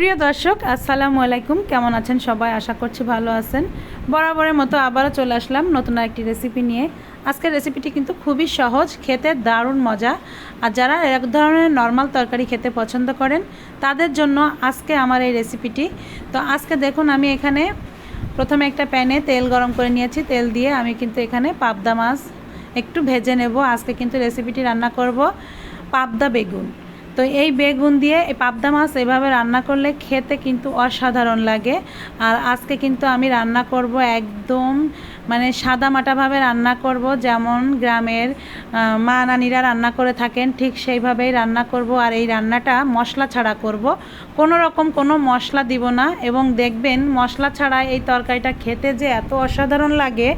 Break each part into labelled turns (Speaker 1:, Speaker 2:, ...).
Speaker 1: প্রিয় দর্শক, আসসালামু আলাইকুম। কেমন আছেন সবাই? আশা করছি ভালো আছেন। বরাবরের মতো আবারও চলে আসলাম নতুন একটি রেসিপি নিয়ে। আজকের রেসিপিটি কিন্তু খুবই সহজ, খেতে দারুণ মজা। আর যারা এক ধরনের নর্মাল তরকারি খেতে পছন্দ করেন, তাদের জন্য আজকে আমার এই রেসিপিটি তো আজকে দেখুন, আমি এখানে প্রথমে একটা প্যানে তেল গরম করে নিয়েছি। তেল দিয়ে আমি কিন্তু এখানে পাবদা মাছ একটু ভেজে নেব। আজকে কিন্তু রেসিপিটি রান্না করব পাবদা বেগুন। তো এই বেগুন দিয়ে এই পাবদা মাছ এভাবে রান্না করলে খেতে কিন্তু অসাধারণ লাগে। আর আজকে কিন্তু আমি রান্না করব একদম মানে সাদা মাটাভাবে রান্না করব, যেমন গ্রামের মা নানিরা রান্না করে থাকেন ঠিক সেইভাবেই রান্না করব। আর এই রান্নাটা মশলা ছাড়া করব। কোনো রকম কোনো মশলা দিব না এবং দেখবেন মশলা ছাড়া এই তরকারিটা খেতে যে এত অসাধারণ লাগে,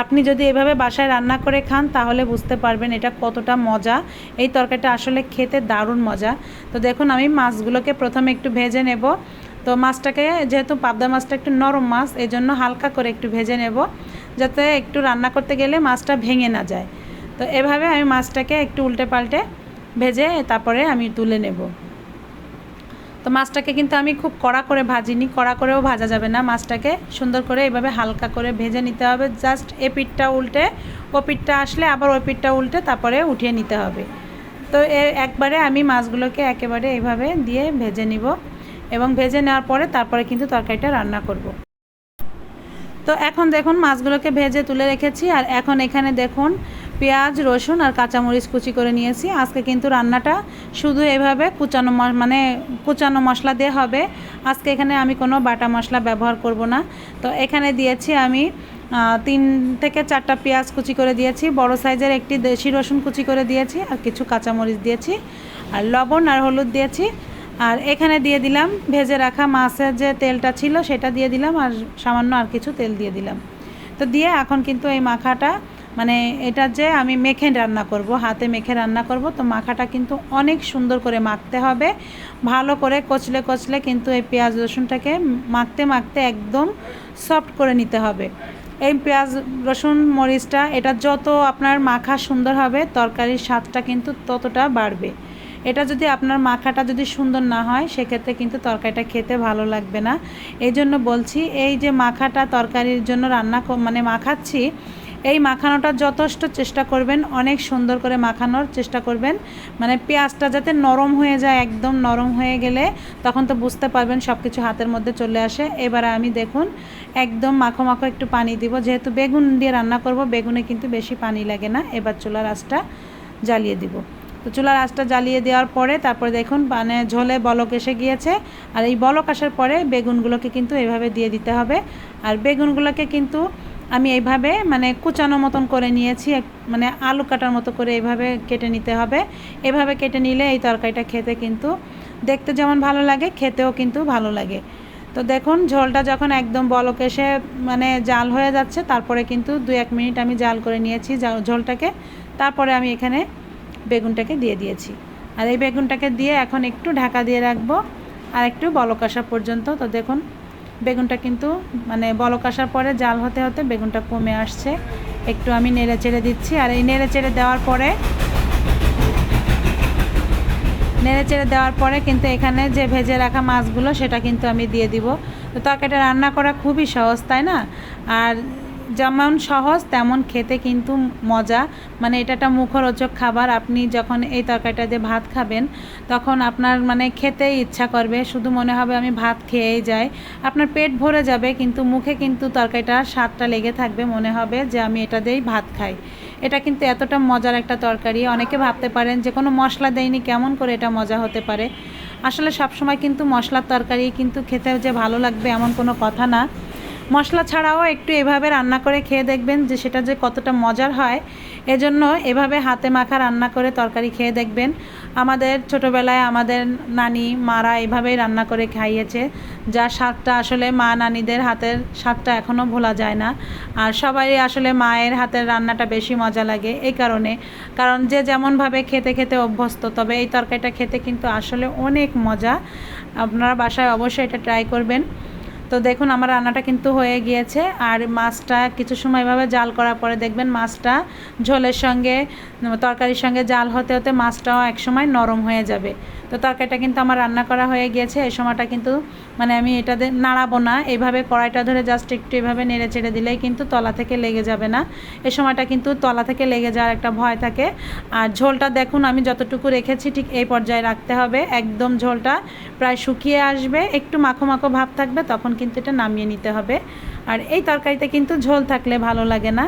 Speaker 1: আপনি যদি এভাবে বাসায় রান্না করে খান তাহলে বুঝতে পারবেন এটা কতটা মজা। এই তরকারিটা আসলে খেতে দারুণ মজা। তো দেখুন, আমি মাছগুলোকে প্রথমে একটু ভেজে নেব। তো মাছটাকে, যেহেতু পাবদা মাছটা একটু নরম মাছ এই জন্য হালকা করে একটু ভেজে নেব, যাতে একটু রান্না করতে গেলে মাছটা ভেঙে না যায়। তো এভাবে আমি মাছটাকে একটু উল্টে পাল্টে ভেজে তারপরে আমি তুলে নেব। তো মাছটাকে কিন্তু আমি খুব কড়া করে ভাজিনি, কড়া করেও ভাজা যাবে না। মাছটাকে সুন্দর করে এভাবে হালকা করে ভেজে নিতে হবে। জাস্ট এ পিঠটা উল্টে ও পিঠটা আসলে আবার ওই পিঠটা উল্টে তারপরে উঠিয়ে নিতে হবে। তো একবারে আমি মাছগুলোকে একেবারে এইভাবে দিয়ে ভেজে নিব এবং ভেজে নেওয়ার পরে তারপরে কিন্তু তরকারিটা রান্না করব। তো এখন দেখুন মাছগুলোকে ভেজে তুলে রেখেছি আর এখন এখানে দেখুন পেঁয়াজ, রসুন আর কাঁচামরিচ কুচি করে নিয়েছি। আজকে কিন্তু রান্নাটা শুধু এভাবে কুচানো মানে কুচানো মশলা দিয়ে হবে। আজকে এখানে আমি কোনো বাটা মশলা ব্যবহার করব না। তো এখানে দিয়েছি আমি তিন থেকে চারটা পেঁয়াজ কুচি করে দিয়েছি। বড় সাইজের একটি দেশি রসুন কুচি করে দিয়েছি আর কিছু কাঁচামরিচ দিয়েছি আর লবণ আর হলুদ দিয়েছি। আর এখানে দিয়ে দিলাম ভেজে রাখা মাছের যে তেলটা ছিল সেটা দিয়ে দিলাম আর সামান্য আর কিছু তেল দিয়ে দিলাম। তো দিয়ে এখন কিন্তু এই মাখাটা মানে এটা যে আমি মেখে রান্না করব, হাতে মেখে রান্না করব, তো মাখাটা কিন্তু অনেক সুন্দর করে মাখতে হবে। ভালো করে কচলে কচলে কিন্তু এই পেঁয়াজ রসুনটাকে মাখতে মাখতে একদম সফট করে নিতে হবে। এই পেঁয়াজ, রসুন, মরিচটা, এটা যত আপনার মাখা সুন্দর হবে, তরকারির স্বাদটা কিন্তু ততটা বাড়বে। এটা যদি আপনার মাখাটা যদি সুন্দর না হয়, সেক্ষেত্রে কিন্তু তরকারিটা খেতে ভালো লাগবে না। এই জন্য বলছি, এই যে মাখাটা তরকারির জন্য রান্না মানে মাখাচ্ছি এই মাখানোটা যথেষ্ট চেষ্টা করবেন, অনেক সুন্দর করে মাখানোর চেষ্টা করবেন। মানে পেঁয়াজটা যাতে নরম হয়ে যায়, একদম নরম হয়ে গেলে তখন তো বুঝতে পারবেন সব কিছু হাতের মধ্যে চলে আসে। এবারে আমি দেখুন, একদম মাখো মাখো একটু পানি দিব। যেহেতু বেগুন দিয়ে রান্না করব, বেগুনে কিন্তু বেশি পানি লাগে না। এবার চুলার আঁচটা জ্বালিয়ে দিব। তো চুলার আঁচটা জ্বালিয়ে দেওয়ার পরে তারপরে দেখুন মানে ঝোলে বলক এসে গিয়েছে। আর এই বলক আসার পরে বেগুনগুলোকে কিন্তু এভাবে দিয়ে দিতে হবে। আর বেগুনগুলোকে কিন্তু আমি এইভাবে মানে কুচানো মতন করে নিয়েছি মানে আলু কাটার মতো করে এইভাবে কেটে নিতে হবে। এভাবে কেটে নিলে এই তরকারিটা খেতে কিন্তু দেখতে যেমন ভালো লাগে, খেতেও কিন্তু ভালো লাগে। তো দেখুন, ঝোলটা যখন একদম বলক এসে মানে জাল হয়ে যাচ্ছে, তারপরে কিন্তু দু এক মিনিট আমি জাল করে নিয়েছি ঝোলটাকে। তারপরে আমি এখানে বেগুনটাকে দিয়ে দিয়েছি। আর এই বেগুনটাকে দিয়ে এখন একটু ঢাকা দিয়ে রাখব, আর একটু বলক আসা পর্যন্ত। তো দেখুন বেগুনটা কিন্তু মানে বলক আসার পরে জাল হতে হতে বেগুনটা কমে আসছে। একটু আমি নেড়ে চেড়ে দিচ্ছি আর এই নেড়ে চেড়ে দেওয়ার পরে নেড়ে চেড়ে দেওয়ার পরে কিন্তু এখানে যে ভেজে রাখা মাছগুলো সেটা কিন্তু আমি দিয়ে দিব। তো তরকারিটা রান্না করা খুবই সহজ, তাই না? আর যেমন সহজ, তেমন খেতে কিন্তু মজা। মানে এটা একটা মুখরোচক খাবার। আপনি যখন এই তরকারিটা দিয়ে ভাত খাবেন, তখন আপনার মানে খেতেই ইচ্ছা করবে। শুধু মনে হবে আমি ভাত খেয়েই যাই। আপনার পেট ভরে যাবে, কিন্তু মুখে কিন্তু তরকারিটার স্বাদটা লেগে থাকবে। মনে হবে যে আমি এটা দিয়েই ভাত খাই। এটা কিন্তু এতটা মজার একটা তরকারি। অনেকে ভাবতে পারেন যে কোনো মশলা দেয়নি, কেমন করে এটা মজা হতে পারে? আসলে সবসময় কিন্তু মশলার তরকারি কিন্তু খেতে যে ভালো লাগবে এমন কোনো কথা না। মশলা ছাড়াও একটু এভাবে রান্না করে খেয়ে দেখবেন যে সেটা যে কতটা মজার হয়। এজন্য এভাবে হাতে মাখা রান্না করে তরকারি খেয়ে দেখবেন। আমাদের ছোটোবেলায় আমাদের নানি, মারা এভাবেই রান্না করে খাইয়েছে। যা স্বাদটা আসলে মা নানিদের হাতের স্বাদটা এখনও ভোলা যায় না। আর সবারই আসলে মায়ের হাতের রান্নাটা বেশি মজা লাগে এই কারণে। কারণ যে যেমনভাবে খেতে খেতে অভ্যস্ত, তবে এই তরকারিটা খেতে কিন্তু আসলে অনেক মজা। আপনারা বাসায় অবশ্যই এটা ট্রাই করবেন। তো দেখুন, আমার রান্নাটা কিন্তু হয়ে গিয়েছে। আর মাছটা কিছু সময় এভাবে জাল করার পরে দেখবেন মাছটা ঝোলের সঙ্গে, তরকারির সঙ্গে জাল হতে হতে মাছটাও একসময় নরম হয়ে যাবে। তো তরকারিটা কিন্তু আমার রান্না করা হয়ে গিয়েছে। এই সময়টা কিন্তু মানে আমি এটাতে নাড়াবো না। এইভাবে কড়াইটা ধরে জাস্ট একটু এভাবে নেড়ে চেড়ে দিলেই কিন্তু তলা থেকে লেগে যাবে না। এই সময়টা কিন্তু তলা থেকে লেগে যাওয়ার একটা ভয় থাকে। আর ঝোলটা দেখুন, আমি যতটুকু রেখেছি ঠিক এই পর্যায়ে রাখতে হবে। একদম ঝোলটা প্রায় শুকিয়ে আসবে, একটু মাখো মাখো ভাব থাকবে, তখন কিন্তু এটা নামিয়ে নিতে হবে। আর এই তরকারিতে কিন্তু ঝোল থাকলে ভালো লাগে না।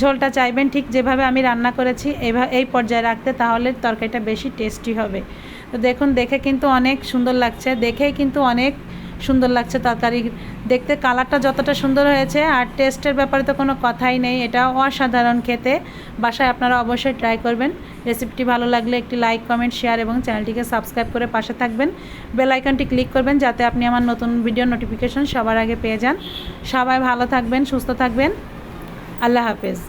Speaker 1: ঝোলটা চাইবেন ঠিক যেভাবে আমি রান্না করেছি এই পর্যায়ে রাখতে, তাহলে তরকারিটা বেশি টেস্টি হবে। তো দেখুন, দেখে কিন্তু অনেক সুন্দর লাগছে। দেখেই কিন্তু অনেক সুন্দর লাগছে তরকারি। দেখতে কালারটা যতটা সুন্দর হয়েছে, আর টেস্টের ব্যাপারে তো কোনো কথাই নেই। এটা অসাধারণ খেতে। বাসায় আপনারা অবশ্যই ট্রাই করবেন। রেসিপিটি ভালো লাগলে একটি লাইক কমেন্ট শেয়ার এবং চ্যানেলটিকে সাবস্ক্রাইব করে পাশে থাকবেন। বেল আইকনটি ক্লিক করবেন যাতে আপনি আমার নতুন ভিডিও নোটিফিকেশন সবার আগে পেয়ে যান। সবাই ভালো থাকবেন, সুস্থ থাকবেন। আল্লাহ হাফেজ।